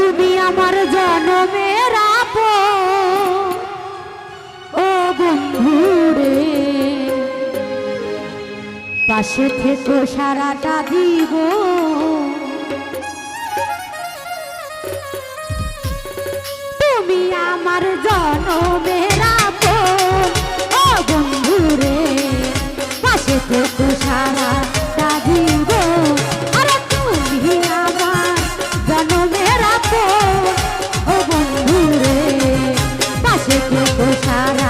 তুমি আমার জনমের ও বন্ধু রে পাশে থেকে সারাটা দিব তুমি আমার জনম তো সারা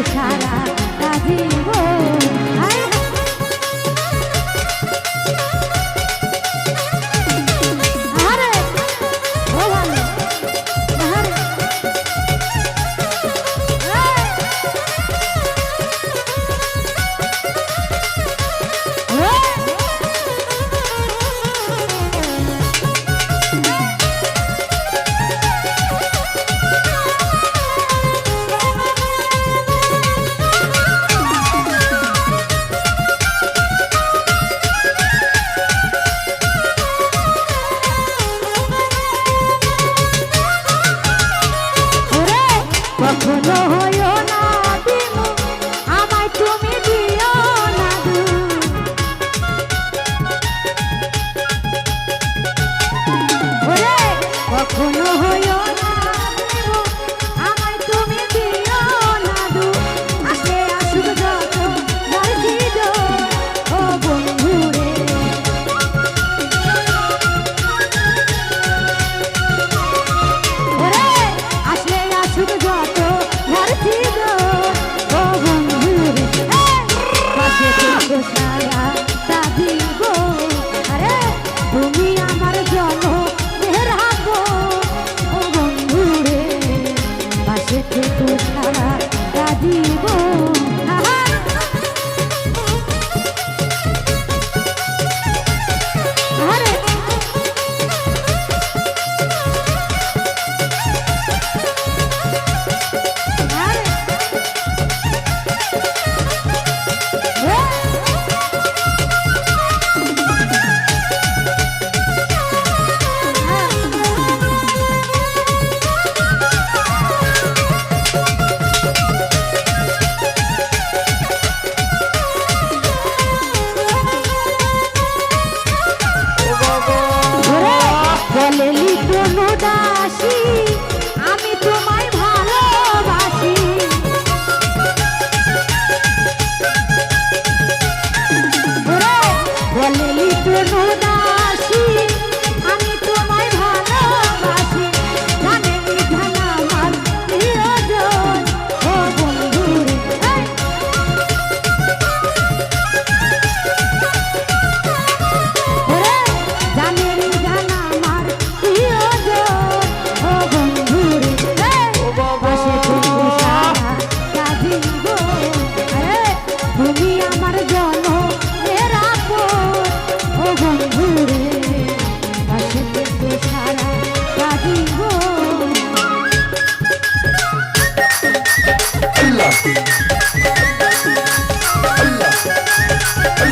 i'm cara.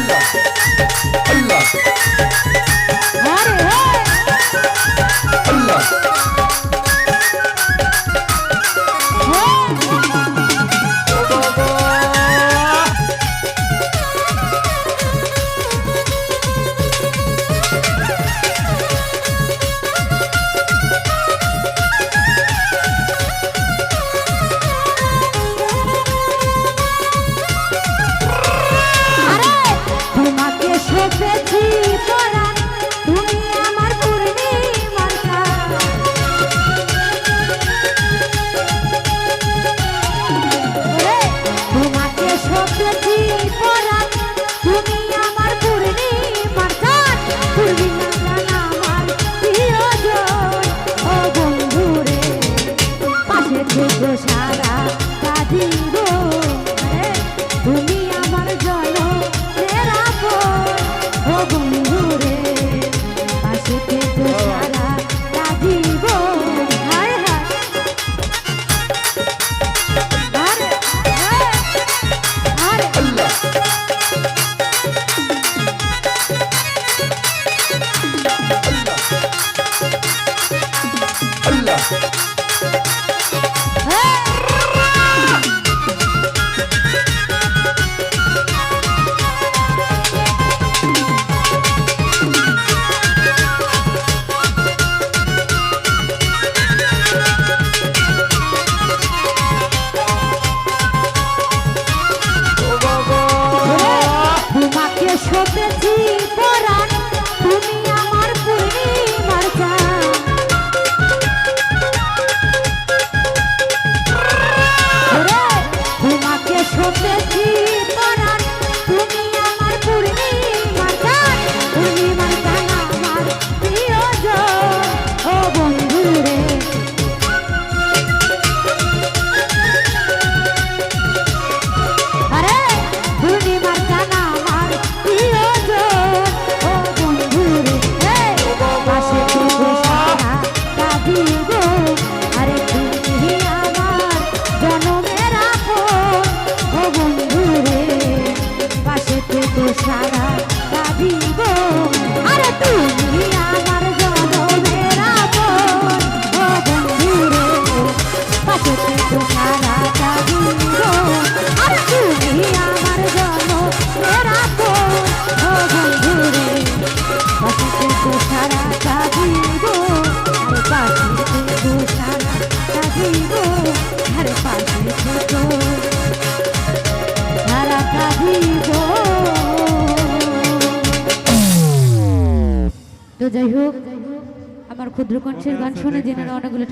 Lula. যাই হোক আমার ক্ষুদ্র কণ্ঠের গান শুনে জেনে অনেকগুলো